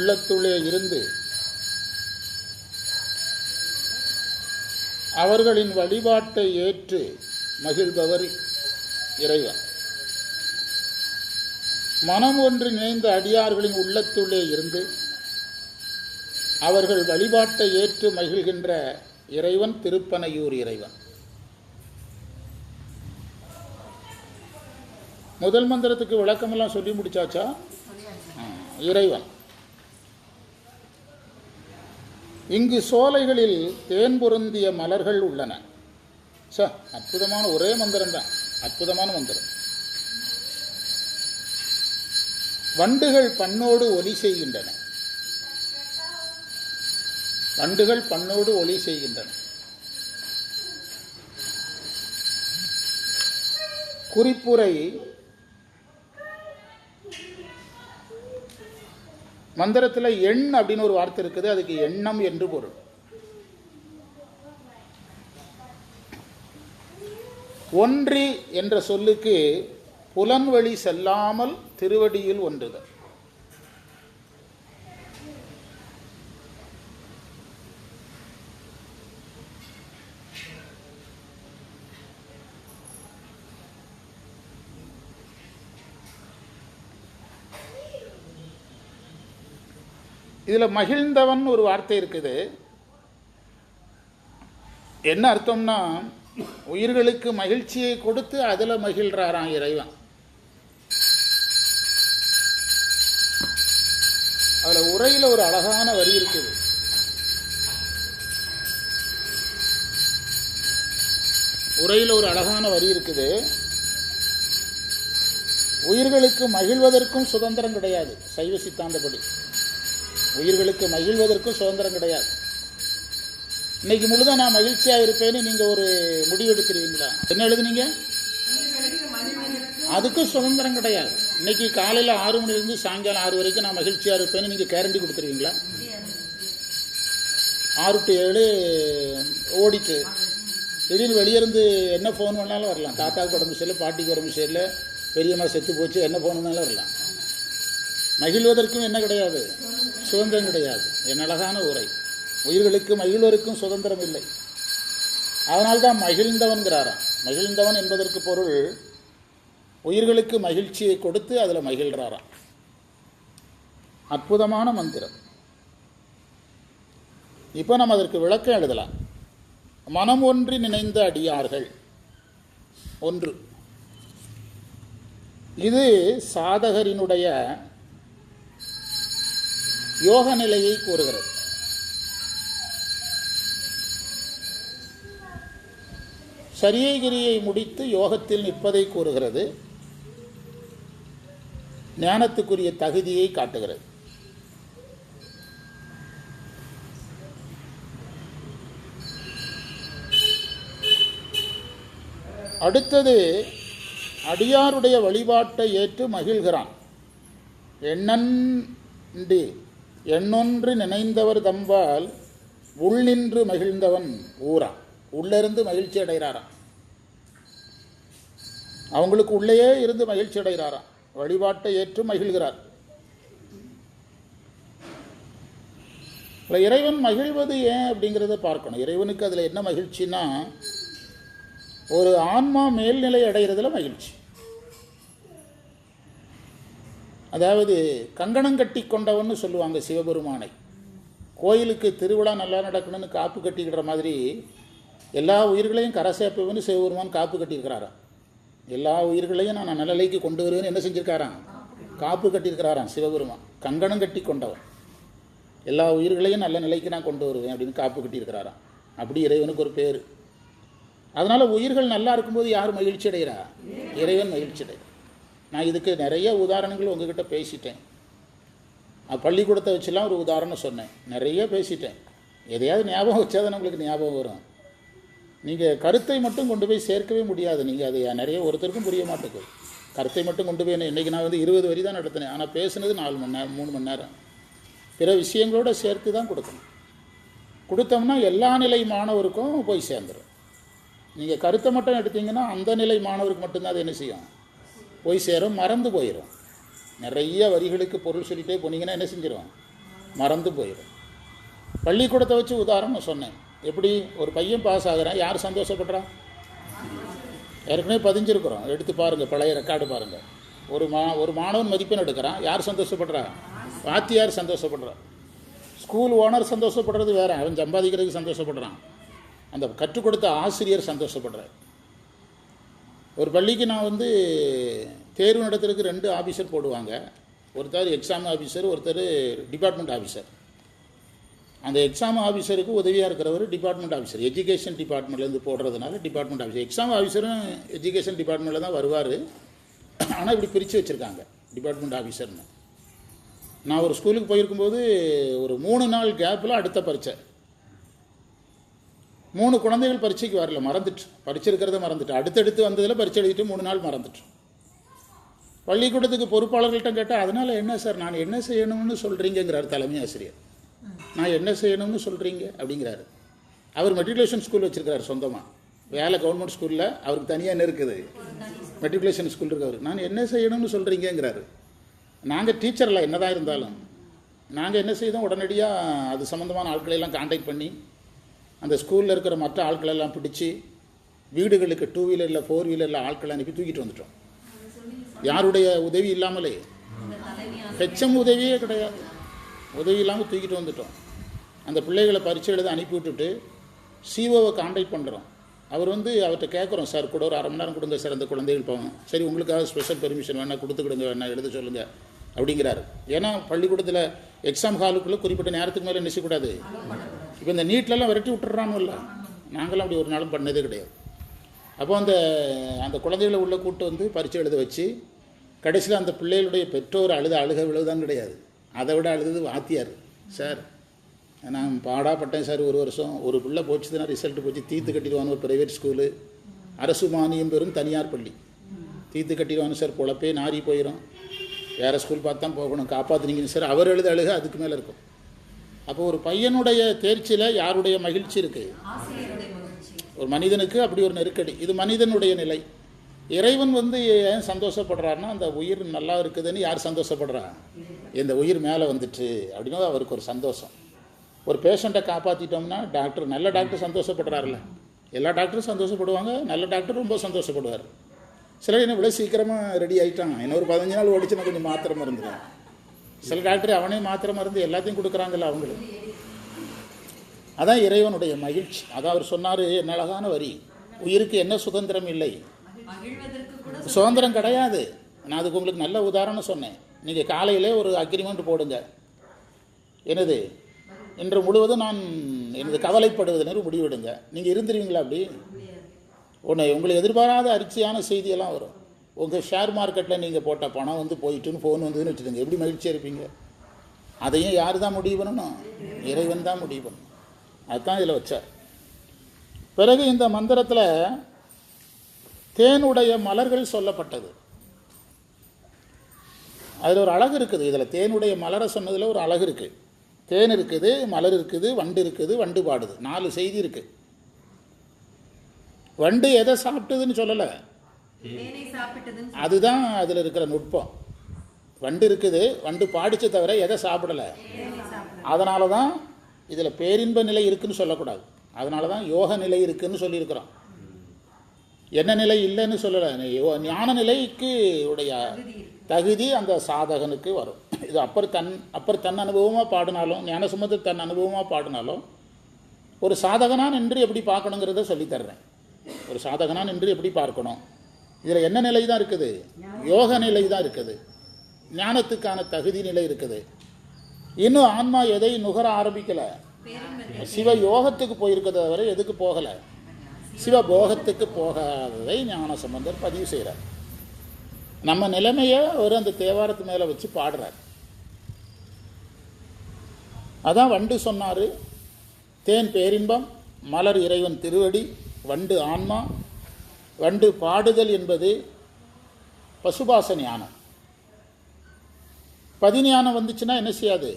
உள்ளத்துள்ளே இருந்து அவர்களின் வழிபாட்டை ஏற்று மகிழ்பவர் இறைவன். மனம் ஒன்று நினைந்த அடியார்களின் உள்ளத்துள்ளே இருந்து அவர்கள் வழிபாட்டை ஏற்று மகிழ்கின்ற இறைவன் திருப்பனையூர் இறைவன். முதல் மந்திரத்துக்கு விளக்கமெல்லாம் சொல்லி முடிச்சாச்சா? இறைவன். இங்கு சோலைகளில் தேன் பொருந்திய மலர்கள் உள்ளன. ச அற்புதமான ஒரே மந்திரம் தான் அற்புதமான மந்திரம். வண்டுகள் பண்ணோடு ஒலி செய்கின்றன. வண்டுகள் பண்ணோடு ஒலி செய்கின்றன. குறிப்புரை மந்திரத்தில் எண் அப்படின்னு ஒரு வார்த்தை இருக்குது அதுக்கு எண்ணம் என்று பொருள். ஒன்றி என்ற சொல்லுக்கு புலன்வழி செல்லாமல் திருவடியில் ஒன்றுதல். இதில் மகிழ்ந்தவன் ஒரு வார்த்தை இருக்குது. என்ன அர்த்தம்னா உயிர்களுக்கு மகிழ்ச்சியை கொடுத்து அதில் மகிழ்றாராம் இறைவன். அதில் உரையில் ஒரு அழகான வரி இருக்குது. உரையில் ஒரு அழகான வரி இருக்குது. உயிர்களுக்கு மகிழ்வதற்கும் சுதந்திரம் கிடையாது சைவ சித்தாந்தப்படி. உயிர்களுக்கு மகிழ்வதற்கும் சுதந்திரம் கிடையாது. இன்னைக்கு முழுதும் நான் மகிழ்ச்சியாக இருப்பேன்னு நீங்கள் ஒரு முடிவு எடுக்கிறீங்களா? என்ன எழுதுனீங்க? அதுக்கும் சுதந்திரம் கிடையாது. இன்னைக்கு காலையில் ஆறு மணிலேருந்து சாயங்காலம் ஆறு வரைக்கும் நான் மகிழ்ச்சியாக இருப்பேன்னு நீங்கள் கேரண்டி கொடுத்துருவீங்களா? ஆறு டு ஏழு ஓடிட்டு திடீர்னு வெளியே இருந்து என்ன ஃபோன் வேணாலும் வரலாம். தாத்தாவுக்கு உடம்பு சரியில்லை பாட்டிக்கு உடம்பு சரியில்லை பெரியம்மா செத்து போச்சு என்ன ஃபோன் வேணாலும் வரலாம். மகிழ்வதற்கும் என்ன கிடையாது. சுதந்திரம் கிடையாது. என் அழகான உரை. உயிர்களுக்கு மகிழ்வருக்கும் சுதந்திரம் இல்லை. அதனால்தான் மகிழ்ந்தவன்கிறாராம். மகிழ்ந்தவன் என்பதற்கு பொருள் உயிர்களுக்கு மகிழ்ச்சியை கொடுத்து அதில் மகிழ்கிறாராம். அற்புதமான மந்திரம். இப்போ நம்ம அதற்கு விளக்கம் எழுதலாம். மனம் ஒன்றி நினைந்த அடியார்கள். ஒன்று. இது சாதகரினுடைய யோக நிலையை கூறுகிறது. சரியகிரியை முடித்து யோகத்தில் நிற்பதை கூறுகிறது. ஞானத்துக்குரிய தகுதியை காட்டுகிறது. அடுத்தது அடியாருடைய வழிபாட்டை ஏற்று மகிழ்கிறான். எண்ணன்று எண்ணொன்று நினைந்தவர் தம்பால் உள்நின்று மகிழ்ந்தவன் ஊரா. உள்ளிருந்து மகிழ்ச்சி அடைகிறாராம் அவங்களுக்கு உள்ளேயே இருந்து மகிழ்ச்சி அடைகிறாராம் வழிபாட்டை ஏற்று மகிழ்கிறார். இறைவன் மகிழ்வது ஏன் அப்படிங்கிறத பார்க்கணும். இறைவனுக்கு அதில் என்ன மகிழ்ச்சின்னா ஒரு ஆன்மா மேல்நிலை அடைகிறதுல மகிழ்ச்சி. அதாவது கங்கணம் கட்டி கொண்டவன்னு சொல்லுவாங்க சிவபெருமானை. கோயிலுக்கு திருவிழா நல்லா நடக்கணும்னு காப்பு கட்டிக்கிற மாதிரி எல்லா உயிர்களையும் கரை சேர்ப்பவன்னு சிவபெருமான் காப்பு கட்டியிருக்கிறாராம். எல்லா உயிர்களையும் நான் நல்ல நிலைக்கு கொண்டு வருவேன்னு என்ன செஞ்சுருக்காரான் காப்பு கட்டியிருக்கிறாராம் சிவபெருமான். கங்கணம் கட்டி கொண்டவன். எல்லா உயிர்களையும் நல்ல நிலைக்கு நான் கொண்டு வருவேன் அப்படின்னு காப்பு கட்டியிருக்கிறாராம். அப்படி இறைவனுக்கு ஒரு பேர். அதனால் உயிர்கள் நல்லா இருக்கும்போது யார் மகிழ்ச்சி அடைகிறா இறைவன் மகிழ்ச்சி அடைகிறார் நான் இதுக்கு நிறைய உதாரணங்கள் உங்ககிட்ட பேசிட்டேன். நான் பள்ளிக்கூடத்தை வச்சுலாம் ஒரு உதாரணம் சொன்னேன். நிறைய பேசிட்டேன். எதையாவது ஞாபகம் வச்சா தான் உங்களுக்கு ஞாபகம் வரும். நீங்கள் கருத்தை மட்டும் கொண்டு போய் சேர்க்கவே முடியாது. நீங்கள் அது நிறைய ஒருத்தருக்கும் புரிய மாட்டேங்குது. கருத்தை மட்டும் கொண்டு போய் இன்றைக்கி நான் வந்து இருபது வரி தான் நடத்தினேன். ஆனால் பேசுனது நாலு மணி நேரம் மூணு மணி நேரம். பிற விஷயங்களோட சேர்த்து தான் கொடுக்கணும். கொடுத்தோம்னா எல்லா நிலை மாணவருக்கும் போய் சேர்ந்துடும் நீங்கள் கருத்தை மட்டும் எடுத்தீங்கன்னா அந்த நிலை மாணவருக்கு மட்டும்தான் அது என்ன செய்யும்? போய் சேரும் மறந்து போயிடும் நிறைய வரிகளுக்கு பொருள் சொல்லிட்டே போனீங்கன்னா என்ன செஞ்சிடும் மறந்து போயிடும் பள்ளிக்கூடத்தை வச்சு உதாரணம் சொன்னேன். எப்படி? ஒரு பையன் பாஸ் ஆகுறான். யார் சந்தோஷப்படுறா ஏற்கனவே பதிஞ்சிருக்கிறோம். எடுத்து பாருங்கள் பழைய ரெக்கார்டு பாருங்கள் ஒரு மா ஒரு மாணவன் மதிப்பெண் எடுக்கிறான். யார் சந்தோஷப்படுறா? வாத்தியார் சந்தோஷப்படுறா ஸ்கூல் ஓனர் சந்தோஷப்படுறது வேற. அவன் சம்பாதிக்கிறதுக்கு சந்தோஷப்படுறான். அந்த கற்றுக் கொடுத்த ஆசிரியர் சந்தோஷப்படுறார். ஒரு பள்ளிக்கு நான் வந்து தேர்வு நடத்துறதுக்கு ரெண்டு ஆஃபீஸர் போடுவாங்க. ஒருத்தர் எக்ஸாம் ஆஃபீஸர் ஒருத்தர் டிபார்ட்மெண்ட் ஆஃபீஸர் அந்த எக்ஸாம் ஆஃபீஸருக்கு உதவியாக இருக்கிறவர் டிபார்ட்மெண்ட் ஆஃபீஸர் எஜுகேஷன் டிபார்ட்மெண்ட்லேருந்து போடுறதுனால டிபார்ட்மெண்ட் ஆஃபீஸர் எக்ஸாம் ஆஃபீஸரும் எஜுகேஷன் டிபார்ட்மெண்ட்டில் தான் வருவார். ஆனால் இப்படி பிரித்து வச்சுருக்காங்க டிபார்ட்மெண்ட் ஆஃபீஸர்னு நான் ஒரு ஸ்கூலுக்கு போயிருக்கும்போது ஒரு மூணு நாள் கேப்பில் அடுத்த பரீட்சை. மூணு குழந்தைகள் பரீட்சைக்கு வரல மறந்துட்டு. படிச்சிருக்கிறத மறந்துட்டு. அடுத்தடுத்து வந்ததில் பரீட்சை எழுதிட்டு மூணு நாள் மறந்துட்டு. பள்ளிக்கூடத்துக்கு பொறுப்பாளர்கள்ட்ட கேட்டால் அதனால் என்ன சார்? நான் என்ன செய்யணும்னு சொல்கிறீங்கிறார் தலைமை ஆசிரியர். நான் என்ன செய்யணும்னு சொல்கிறீங்க அப்படிங்கிறாரு. அவர் மெட்ரிகுலேஷன் ஸ்கூல் வச்சுருக்கிறார் சொந்தமாக வேலை கவர்மெண்ட் ஸ்கூலில் அவருக்கு தனியாக என்ன இருக்குது? மெட்ரிகுலேஷன் ஸ்கூல் இருக்கவர் நான் என்ன செய்யணும்னு சொல்கிறீங்கிறாரு நாங்கள் டீச்சரில் என்னதான் இருந்தாலும் நாங்கள் என்ன செய்தோம்? உடனடியாக அது சம்மந்தமான ஆட்களை எல்லாம் பண்ணி அந்த ஸ்கூலில் இருக்கிற மற்ற ஆட்களெல்லாம் பிடிச்சி வீடுகளுக்கு டூ வீலரில் ஃபோர் வீலரில் ஆட்களை அனுப்பி தூக்கிட்டு வந்துட்டோம். யாருடைய உதவி இல்லாமலே? ஹெச்எம் உதவியே கிடையாது. உதவி இல்லாமல் தூக்கிட்டு வந்துட்டோம். அந்த பிள்ளைகளை பரிச்சை எழுத அனுப்பி விட்டுட்டு சிஓவை காண்டாக்ட் பண்ணுறோம் அவர் வந்து அவர்கிட்ட கேட்குறோம் சார் கூட ஒரு அரை மணி நேரம் கொடுங்க சார் அந்த குழந்தைகள் போவோம். சரி உங்களுக்காக ஸ்பெஷல் பெர்மிஷன் வேணால் கொடுத்துக்கிடுங்க வேணால் எழுத சொல்லுங்கள் அப்படிங்கிறாரு. ஏன்னா பள்ளிக்கூடத்தில் எக்ஸாம் ஹாலுக்குள்ளே குறிப்பிட்ட நேரத்துக்கு மேலே நினைச்சக்கூடாது இப்போ இந்த நீட்லலாம் விரட்டி விட்டுறானுல்ல நாங்களும் அப்படி ஒரு நாளும் பண்ணதே கிடையாது. அப்போ அந்த அந்த குழந்தைகளை உள்ளே கூட்டு வந்து பரிச்சை எழுத வச்சு கடைசியில் அந்த பிள்ளைகளுடைய பெற்றோர் அழுத அழுக விழுதான் கிடையாது. அதை விட அழுதது வாத்தியார் சார். நான் பாடாப்பட்டேன் சார் ஒரு வருஷம். ஒரு பிள்ளை போச்சுதுன்னா ரிசல்ட் போச்சு. தீர்த்து கட்டிடுவான் ஒரு ப்ரைவேட் ஸ்கூலு அரசு மானியம் பெறும் தனியார் பள்ளி. தீர்த்து கட்டிடுவானு சார் பொழப்பே நாரி போயிடும் வேறு ஸ்கூல் பார்த்து தான் போகணும். காப்பாற்றுனீங்கன்னு சார். அவர் எழுத அழுக அதுக்கு மேலே இருக்கும். அப்போ ஒரு பையனுடைய தேர்ச்சியில் யாருடைய மகிழ்ச்சி இருக்குது ஒரு மனிதனுக்கு அப்படி ஒரு நெருக்கடி. இது மனிதனுடைய நிலை. இறைவன் வந்து ஏன் சந்தோஷப்படுறாருன்னா அந்த உயிர் நல்லா இருக்குதுன்னு யார் சந்தோஷப்படுறா? இந்த உயிர் மேலே வந்துட்டு அப்படின்னா அவருக்கு ஒரு சந்தோஷம். ஒரு பேஷண்ட்டை காப்பாற்றிட்டோம்னா டாக்டர் நல்ல டாக்டர் சந்தோஷப்படுறாருல்ல. எல்லா டாக்டரும் சந்தோஷப்படுவாங்க நல்ல டாக்டர் ரொம்ப சந்தோஷப்படுவார். சிலர் என்ன விட சீக்கிரமாக ரெடி ஆகிட்டான் இன்னொரு பதினஞ்சு நாள் ஓடிச்சுன்னா கொஞ்சம் மாத்திரம் மருந்துதான். சில டாக்டர் அவனே மாத்திரை மருந்து எல்லாத்தையும் கொடுக்குறாங்கல்ல அவங்களுக்கு. அதான் இறைவனுடைய மகிழ்ச்சி. அதான் அவர் சொன்னார் என்ன அழகான வரி. உயிருக்கு என்ன சுதந்திரம் இல்லை? சுதந்திரம் கிடையாது. நான் அதுக்கு உங்களுக்கு நல்ல உதாரணம் சொன்னேன். நீங்கள் காலையிலே ஒரு அக்ரிமெண்ட் போடுங்க. எனது இன்று முழுவதும் நான் எனது கவலைப்படுவதென்று முடிவெடுங்க. நீங்கள் இருந்துருவீங்களா அப்படி? ஒன்று உங்களுக்கு எதிர்பாராத அரிசியான செய்தியெல்லாம் வரும். உங்கள் ஷேர் மார்க்கெட்டில் நீங்கள் போட்ட பணம் வந்து போயிட்டுன்னு ஃபோன் வந்ததுன்னு வச்சுருங்க எப்படி மகிழ்ச்சியாக இருப்பீங்க? அதையும் யார் தான் முடிவு பண்ணணும்? இறைவன் தான் முடிவு பண்ணணும். அதுதான் இதில் வச்சார். பிறகு இந்த மந்திரத்தில் தேனுடைய மலர்கள் சொல்லப்பட்டது. அதில் ஒரு அழகு இருக்குது. இதில் தேனுடைய மலரை சொன்னதில் ஒரு அழகு இருக்குது தேன் இருக்குது மலர் இருக்குது வண்டு இருக்குது வண்டு பாடுது. நாலு செய்தி இருக்குது வண்டு எதை சாப்பிட்டதுன்னு சொல்லலை. அதுதான் அதில் இருக்கிற நுட்பம். வண்டு இருக்குது வண்டு பாடிச்ச தவிர எதை சாப்பிடலை? அதனால தான் இதில் பேரின்ப நிலை இருக்குன்னு சொல்லக்கூடாது. அதனால தான் யோக நிலை இருக்குன்னு சொல்லியிருக்கிறோம். என்ன நிலை இல்லைன்னு சொல்லலை. ஞான நிலைக்கு உடைய தகுதி அந்த சாதகனுக்கு வரும். இது அப்பர் தன் அப்பர் தன் அனுபவமாக பாடினாலும் ஞானசுமத்து தன் அனுபவமாக பாடினாலும் ஒரு சாதகனா நின்று எப்படி பார்க்கணுங்கிறத சொல்லித் தர்றேன். ஒரு சாதகனா நின்று எப்படி பார்க்கணும்? இதில் என்ன நிலை தான் இருக்குது? யோக நிலை தான் இருக்குது. ஞானத்துக்கான தகுதி நிலை இருக்குது. இன்னும் ஆன்மா எதை நுகர ஆரம்பிக்கலை? சிவ யோகத்துக்கு போயிருக்கிறத வரை எதுக்கு போகலை? சிவபோகத்துக்கு போகாததை ஞான சம்பந்தர் பதிவு செய்கிறார் நம்ம நிலைமையை அவர் அந்த தேவாரத்து மேலே வச்சு பாடுறார். அதான் வண்டு சொன்னார். தேன் பேரின்பம் மலர் இறைவன் திருவடி வண்டு ஆன்மா வண்டு பாடுதல் என்பது பசுபாச ஞானம் பதிஞானம் வந்துச்சுன்னா என்ன செய்யாது?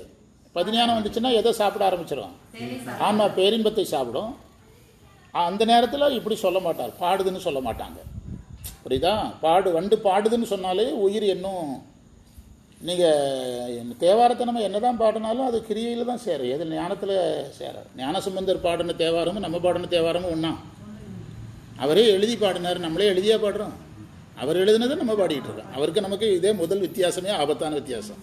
பதிஞானம் வந்துச்சுன்னா எதை சாப்பிட ஆரம்பிச்சிடும் ஆமாம் பேரின்பத்தை சாப்பிடும். அந்த நேரத்தில் இப்படி சொல்ல மாட்டார். பாடுதுன்னு சொல்ல மாட்டாங்க. புரியுதா? பாடு வண்டு பாடுதுன்னு சொன்னாலே உயிர் இன்னும் நீங்கள் தேவாரத்தை நம்ம என்ன தான் பாடினாலும் அது கிரியையில் தான் சேரும். எது ஞானத்தில் சேர ஞானசம்பந்தர் பாடின தேவாரமும் நம்ம பாடின தேவாரமும் ஒன்றா அவரே எழுதி பாடினார் நம்மளே எழுதியா பாடுறோம். அவர் எழுதினதை நம்ம பாடிக்கிட்டு இருக்கோம். அவருக்கு நமக்கு இதே முதல் வித்தியாசமே ஆபத்தான வித்தியாசம்.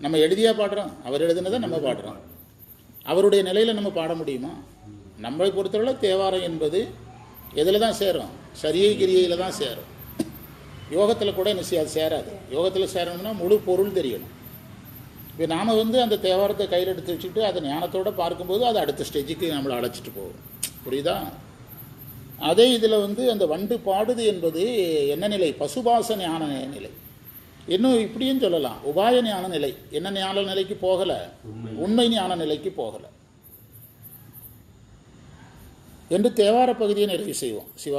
நம்ம எழுதியா பாடுறோம் அவர் எழுதினதை நம்ம பாடுறோம். அவருடைய நிலையில் நம்ம பாட முடியுமா? நம்மளை பொறுத்தவரை தேவாரம் என்பது எதில் தான் சேரும்? சரியை கிரியையில் தான் சேரும். யோகத்தில் கூட என்ன செய்யாது சேராது. யோகத்தில் சேரணும்னா முழு பொருள் தெரியணும். இப்போ நாம் வந்து அந்த தேவாரத்தை கையில் எடுத்து வச்சுக்கிட்டு அதை ஞானத்தோடு பார்க்கும்போது அது அடுத்த ஸ்டேஜுக்கு நம்மளை அழைச்சிட்டு போகும். புரியுதா? அதே இதில் வந்து அந்த வண்டு பாடுது என்பது என்ன நிலை? பசுபாச ஞான நிலை. இன்னும் இப்படியும் சொல்லலாம். உபாய ஞான நிலை. என்ன ஞான நிலைக்கு போகலை? உண்மை. ஞான நிலைக்கு போகலை. என்று தேவார பகுதியை நிறைவு செய்வோம். சிவா